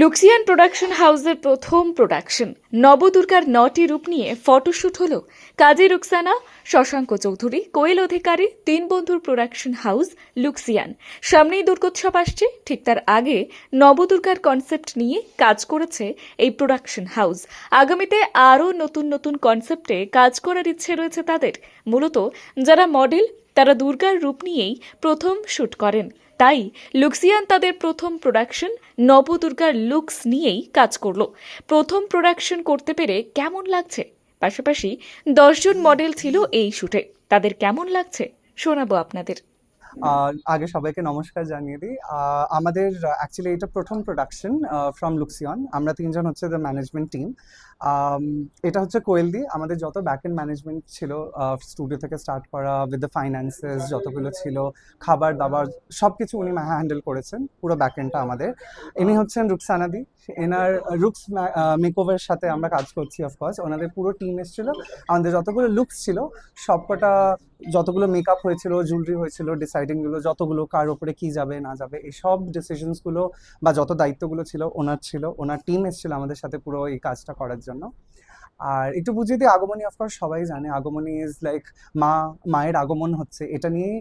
লুক্সিয়ান production হাউসের প্রথম production নবদুর্গার নটি রূপ নিয়ে ফটোশ্যুট হলো কাজী রুকসানা, শশাঙ্ক চৌধুরী, কোয়েল অধিকারী, তিন বন্ধুর প্রোডাকশন হাউস, লুক্সিয়ান। সামনেই দুর্গোৎসব আসছে, ঠিক তার আগে নবদুর্গার কনসেপ্ট নিয়ে কাজ করেছে এই প্রোডাকশন হাউস। আগামীতে আরও নতুন নতুন কনসেপ্টে কাজ করার ইচ্ছে রয়েছে তাদের। মূলত যারা মডেল, তারা দুর্গার রূপ নিয়েই প্রথম শ্যুট করেন। তাই লুক্সিয়ান তাদের প্রথম প্রোডাকশন নবদুর্গার লুকস নিয়েই কাজ করল। প্রথম প্রোডাকশন করতে পেরে কেমন লাগছে? পাশাপাশি দশজন মডেল ছিল এই শুটে তাদের কেমন লাগছে? শোনাবো আপনাদের। আগে সবাইকে নমস্কার জানিয়ে দিই। আমাদের অ্যাকচুয়ালি এটা প্রথম প্রোডাকশন ফ্রম লুক্সিয়ন আমরা তিনজন হচ্ছে দ্য ম্যানেজমেন্ট টিম এটা হচ্ছে কোয়েলদি আমাদের যত ব্যাক এন্ড ম্যানেজমেন্ট ছিল স্টুডিও থেকে স্টার্ট করা উইথ দ্য ফাইন্যান্সেস যতগুলো ছিল, খাবার, দাবার সব কিছু উনি হ্যান্ডেল করেছেন, পুরো ব্যাক এন্ডটা আমাদের। ইনি হচ্ছেন রুকসানাদি এনার রুকস মেকওভারের সাথে আমরা কাজ করছি অফকোর্স ওনাদের পুরো টিম এসেছিল। আমাদের যতগুলো লুকস ছিল, সবকটা যতগুলো মেকআপ হয়েছিল জুয়েলারি হয়েছিল ডিসাইডিংগুলো যতগুলো কার ওপরে কি যাবে, না যাবে এই সব ডিসিশনসগুলো বা যত দায়িত্বগুলো ছিল, ওনার ছিল, ওনার টিম এসেছিল আমাদের সাথে পুরো এই কাজটা করার জন্য। আর একটু বুঝিয়ে দিই, আগমনী অফকোর্স সবাই জানে, আগমনী ইজ লাইক মা, মায়ের আগমন হচ্ছে। এটা নিয়ে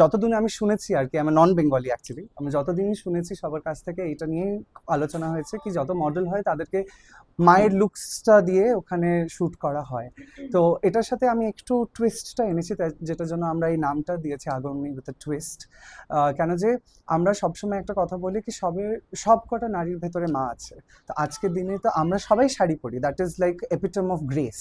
যতদিন আমি শুনেছি আর কি আমি নন বেঙ্গলি অ্যাকচুয়ালি আমি যতদিনই শুনেছি সবার কাছ থেকে এটা নিয়ে আলোচনা হয়েছে কি যত মডেল হয় তাদেরকে মায়ের লুকসটা দিয়ে ওখানে শ্যুট করা হয়। তো এটার সাথে আমি একটু টুইস্টটা এনেছি যেটার জন্য আমরা এই নামটা দিয়েছি, আগমনী উইথ টুইস্ট কেন যে আমরা সবসময় একটা কথা বলি কি সবে সব কটা নারীর ভেতরে মা আছে। তো আজকের দিনে তো আমরা সবাই শাড়ি পরি that is like epitome of grace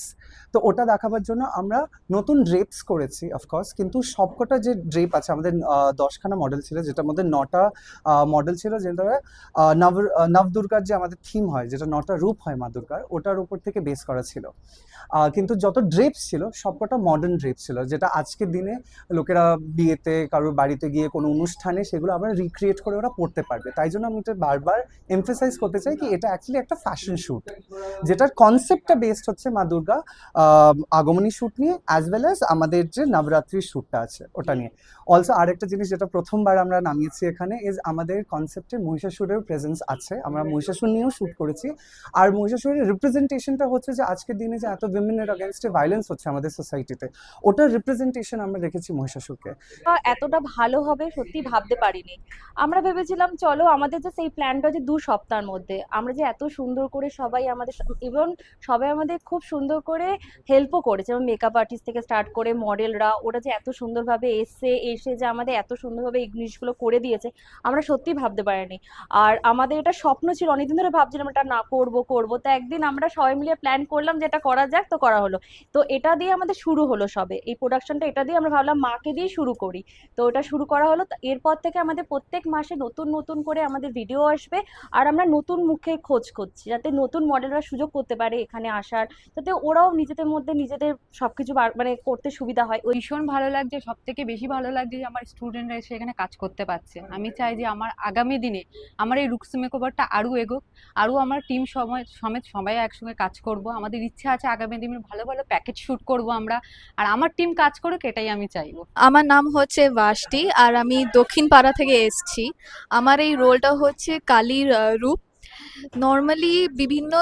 তো ওটা দেখাবার জন্য আমরা নতুন ড্রেপস করেছি অফকোর্স কিন্তু সবকটা যে ড্রেপ আছে, আমাদের দশখানা মডেল ছিল, যেটার মধ্যে নটা মডেল ছিল যেটা নব নবদুর্গার যে আমাদের থিম হয়, যেটা নটা রূপ হয় মা দুর্গার, ওটার উপর থেকে বেস করা ছিল। কিন্তু যত ড্রেপস ছিল, সবকটা মডার্ন ড্রেপস ছিল, যেটা আজকের দিনে লোকেরা বিয়েতে কারোর বাড়িতে গিয়ে কোনো অনুষ্ঠানে সেগুলো আবার রিক্রিয়েট করে ওরা পড়তে পারবে। তাই জন্য আমি এটা বারবার এমফেসাইজ করতে চাই কি, এটা অ্যাকচুয়ালি একটা ফ্যাশন শ্যুট যেটার কনসেপ্টটা বেসড হচ্ছে মা দুর্গা আগমনী শ্যুট নিয়ে অ্যাজ ওয়েল অ্যাজ আমাদের যে নবরাত্রির শ্যুটটা আছে ওটা নিয়ে। অলসো আরেকটা জিনিস যেটা প্রথমবার আমরা নামিয়েছি এখানে ইজ আমাদের কনসেপ্টে মহিষাসুরের প্রেজেন্স আছে। আমরা মহিষাসুর নিয়েও শ্যুট করেছি। আর মহিষাসুরের রিপ্রেজেন্টেশনটা হচ্ছে যে আজকের দিনে যে এত উইমেনের অ্যাগেনস্টে ভায়োলেন্স হচ্ছে আমাদের সোসাইটিতে ওটার রিপ্রেজেন্টেশন আমরা রেখেছি মহিষাসুরকে। এতটা ভালো হবে সত্যি ভাবতে পারিনি। আমরা ভেবেছিলাম চলো আমাদের যে সেই প্ল্যানটা যে দু সপ্তাহের মধ্যে। আমরা যে এত সুন্দর করে সবাই আমাদের ইভন সবাই আমাদের খুব সুন্দর করে হেল্পও করেছে। যেমন মেকআপ আর্টিস্ট থেকে স্টার্ট করে মডেলরা ওরা যে এত সুন্দরভাবে এসে এসে যে আমাদের এত সুন্দরভাবে এই জিনিসগুলো করে দিয়েছে, আমরা সত্যি ভাবতে পারিনি। আর আমাদের এটা স্বপ্ন ছিল, অনেকদিন ধরে ভাবছিলাম এটা না করব করব। তো একদিন আমরা সবাই মিলে প্ল্যান করলাম যে এটা করা যাক, তো করা হলো। তো এটা দিয়ে আমাদের শুরু হলো সবে। এই প্রোডাকশনটা এটা দিয়ে আমরা ভাবলাম মাকে দিয়ে শুরু করি। তো ওটা শুরু করা হলো। এরপর থেকে আমাদের প্রত্যেক মাসে নতুন নতুন করে আমাদের ভিডিও আসবে। আর আমরা নতুন মুখে খোঁজ করছি, যাতে নতুন মডেলরা সুযোগ করতে পারে এখানে আসার যাতে ওরাও নিজেদের মধ্যে নিজেদের সবকিছু বার- মানে করতে সুবিধা হয়। ওই ভীষণ ভালো লাগছে সব থেকে বেশি ভালো লাগছে যে আমার স্টুডেন্টরা এসে এখানে কাজ করতে পারছে। আমি চাই যে আমার আগামী দিনে আমার এই রুকস মেকওভারটা আরও এগোক আরও আমার টিম সময় সমেত সবাই একসঙ্গে কাজ করব। আমাদের ইচ্ছা আছে আগামী দিনে ভালো ভালো প্যাকেজ শ্যুট করব আমরা। আর আমার টিম কাজ করুক এটাই আমি চাইব। আমার নাম হচ্ছে বাসটি আর আমি দক্ষিণ পাড়া থেকে এসছি। আমার এই রোলটা হচ্ছে কালীর রূপ। নর্মালি বিভিন্ন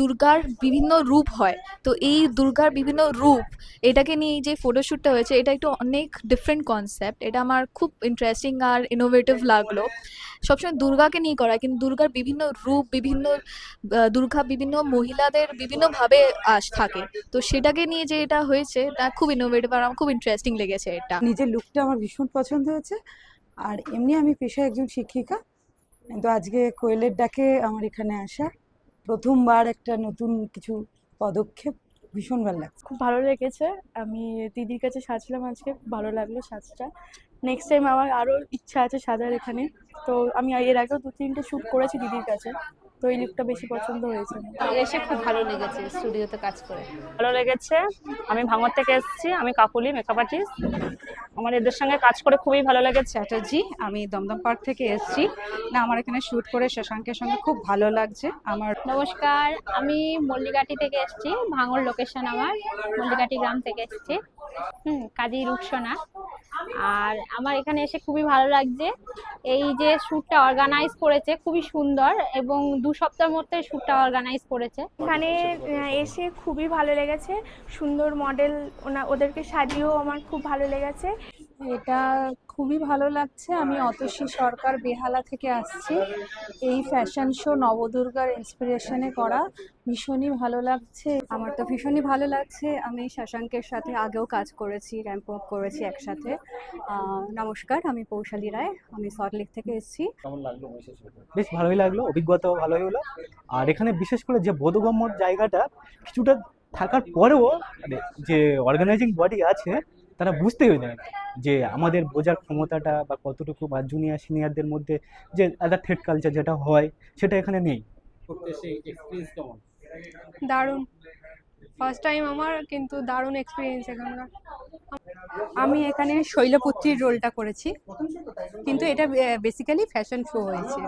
দুর্গার বিভিন্ন রূপ হয়। তো এই দুর্গার বিভিন্ন রূপ, এটাকে নিয়ে যে ফটোশ্যুটটা হয়েছে, এটা একটু অনেক ডিফারেন্ট কনসেপ্ট এটা আমার খুব ইন্টারেস্টিং আর ইনোভেটিভ লাগল। সবসময় দুর্গাকে নিয়ে করা কিন্তু দুর্গার বিভিন্ন রূপ, বিভিন্ন দুর্গা বিভিন্ন মহিলাদের বিভিন্নভাবে আস, থাকে। তো সেটাকে নিয়ে যে এটা হয়েছে, এটা খুব ইনোভেটিভ আর আমার খুব ইন্টারেস্টিং লেগেছে এটা। নিজের লুকটা আমার ভীষণ পছন্দ হয়েছে। আর এমনি আমি পেশায় একজন শিক্ষিকা কিন্তু আজকে কোয়েলের ডাকে আমার এখানে আসা প্রথমবার একটা নতুন কিছু পদক্ষেপ ভীষণ ভালো লাগছে। খুব ভালো লেগেছে। আমি দিদির কাছে সাজলাম আজকে ভালো লাগল সাজটা। নেক্সট টাইম আমার আরও ইচ্ছা আছে সাজার এখানে। তো আমি এর আগেও দু তিনটে শ্যুট করেছি দিদির কাছে তো এই লুকটা বেশি পছন্দ হয়েছে। এসে খুব ভালো লেগেছে স্টুডিওতে কাজ করে। ভালো লেগেছে। আমি ভাঙর থেকে এসেছি আমি কাকুলি মেকআপ আর্টিস্ট আমার এদের সঙ্গে কাজ করে খুবই ভালো লাগে চ্যাটার্জি। আমি দমদম পার্ক থেকে এসছি। না, আমার এখানে শ্যুট করে শশাঙ্কের সঙ্গে খুব ভালো লাগছে। আমার নমস্কার, আমি মল্লিকাটি থেকে এসছি। ভাঙর লোকেশন আমার, মল্লিকাটি গ্রাম থেকে এসছি। হুম, কাজী রুকসোনা আর আমার এখানে এসে খুবই ভালো লাগছে। এই যে শ্যুটটা অর্গানাইজ করেছে, খুবই সুন্দর এবং দু সপ্তাহের মধ্যে শ্যুটটা অর্গানাইজ করেছে। এখানে এসে খুবই ভালো লেগেছে। সুন্দর মডেল ওনা, ওদেরকে সাজিয়েও আমার খুব ভালো লেগেছে। এটা খুবই ভালো লাগছে। আমি অতসী সরকার বেহালা থেকে আসছি। এই ফ্যাশন শো নবদুর্গার ইন্সপিরেশনে করা ভীষণই ভালো লাগছে। আমার তো ভীষণই ভালো লাগছে। আমি শশাঙ্কের সাথে আগেও কাজ করেছি র্যাম্প আপ করেছি একসাথে। নমস্কার আমি পৌশালী রায়। আমি সল্টলেক থেকে এসেছি। বেশ ভালোই লাগল অভিজ্ঞতাও ভালোই হলো। আর এখানে বিশেষ করে যে বোধগম্য জায়গাটা কিছুটা থাকার পরেও মানে যে অর্গানাইজিং বডি আছে তারা বুঝতেই দেয় না যে আমাদের বোঝার ক্ষমতাটা বা কতটুকু বা জুনিয়র সিনিয়রদের মধ্যে যে একটা থ্রেড কালচার যেটা হয় সেটা এখানে নেই। দারুণ। ফার্স্ট টাইম আমার কিন্তু দারুণ এক্সপিরিয়েন্স এখানকার। আমি এখানে শৈলপুত্রীর রোলটা করেছি। কিন্তু এটা বেসিক্যালি ফ্যাশন শো হয়েছে।